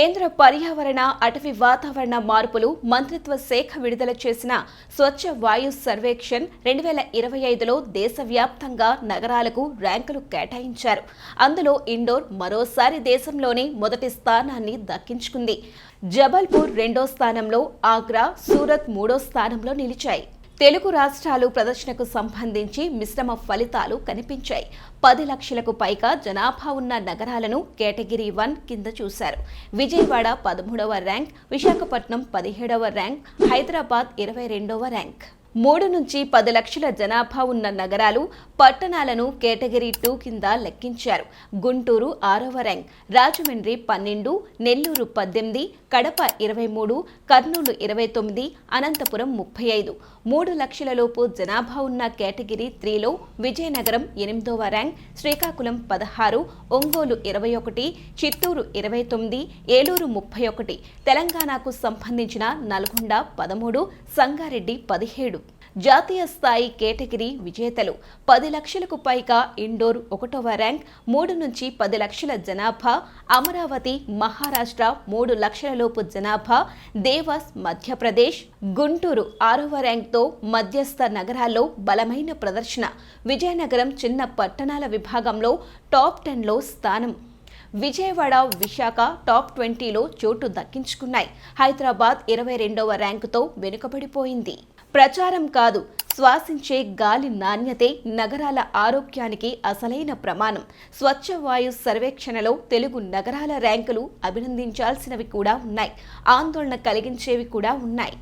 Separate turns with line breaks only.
కేంద్ర పర్యావరణ అటవీ వాతావరణ మార్పులు మంత్రిత్వ శాఖ విడుదల చేసిన స్వచ్ఛ వాయు సర్వేక్షన్ రెండు వేల ఇరవై ఐదులో దేశవ్యాప్తంగా నగరాలకు ర్యాంకులు కేటాయించారు. అందులో ఇండోర్ మరోసారి దేశంలోనే మొదటి స్థానాన్ని దక్కించుకుంది. జబల్పూర్ రెండో స్థానంలో ఆగ్రా సూరత్ మూడో స్థానంలో నిలిచాయి. తెలుగు రాష్ట్రాలు ప్రదర్శనకు సంబంధించి మిశ్రమ ఫలితాలు కనిపించాయి. పది లక్షలకు పైగా జనాభా ఉన్న నగరాలను కేటగిరీ వన్ కింద చూశారు. విజయవాడ పదమూడవ ర్యాంక్ విశాఖపట్నం పదిహేడవ ర్యాంక్ హైదరాబాద్ ఇరవై రెండవ ర్యాంక్. మూడు నుంచి పది లక్షల జనాభా ఉన్న నగరాలు పట్టణాలను కేటగిరీ టూ కింద లెక్కించారు. గుంటూరు ఆరవ ర్యాంక్ రాజమండ్రి పన్నెండు నెల్లూరు పద్దెనిమిది కడప ఇరవై మూడు కర్నూలు ఇరవై తొమ్మిది అనంతపురం ముప్పై ఐదు. మూడు లక్షలలోపు జనాభా ఉన్న కేటగిరీ త్రీలో విజయనగరం ఎనిమిదవ ర్యాంక్ శ్రీకాకుళం పదహారు ఒంగోలు ఇరవై ఒకటి చిత్తూరు ఇరవై తొమ్మిది ఏలూరు ముప్పై ఒకటి తెలంగాణకు సంబంధించిన నల్గొండ పదమూడు సంగారెడ్డి పదిహేడు. జాతీయ స్థాయి కేటగిరీ విజేతలు పది లక్షలకు పైగా ఇండోర్ ఒకటవ ర్యాంక్ మూడు నుంచి పది లక్షల జనాభా అమరావతి మహారాష్ట్ర మూడు లక్షలలోపు జనాభా దేవాస్ మధ్యప్రదేశ్ గుంటూరు ఆరవ ర్యాంక్తో మధ్యస్థ నగరాల్లో బలమైన ప్రదర్శన. విజయనగరం చిన్న పట్టణాల విభాగంలో టాప్ టెన్లో స్థానం. విజయవాడ విశాఖ టాప్ ట్వంటీలో చోటు దక్కించుకున్నాయి. హైదరాబాద్ ఇరవై రెండవ ర్యాంకుతో వెనుకబడిపోయింది. ప్రచారం కాదు శ్వాసించే గాలి నాణ్యతే నగరాల ఆరోగ్యానికి అసలైన ప్రమాణం. స్వచ్ఛ వాయు సర్వేక్షణలో తెలుగు నగరాల ర్యాంకులు అభినందించాల్సినవి కూడా ఉన్నాయి. ఆందోళన కలిగించేవి కూడా ఉన్నాయి.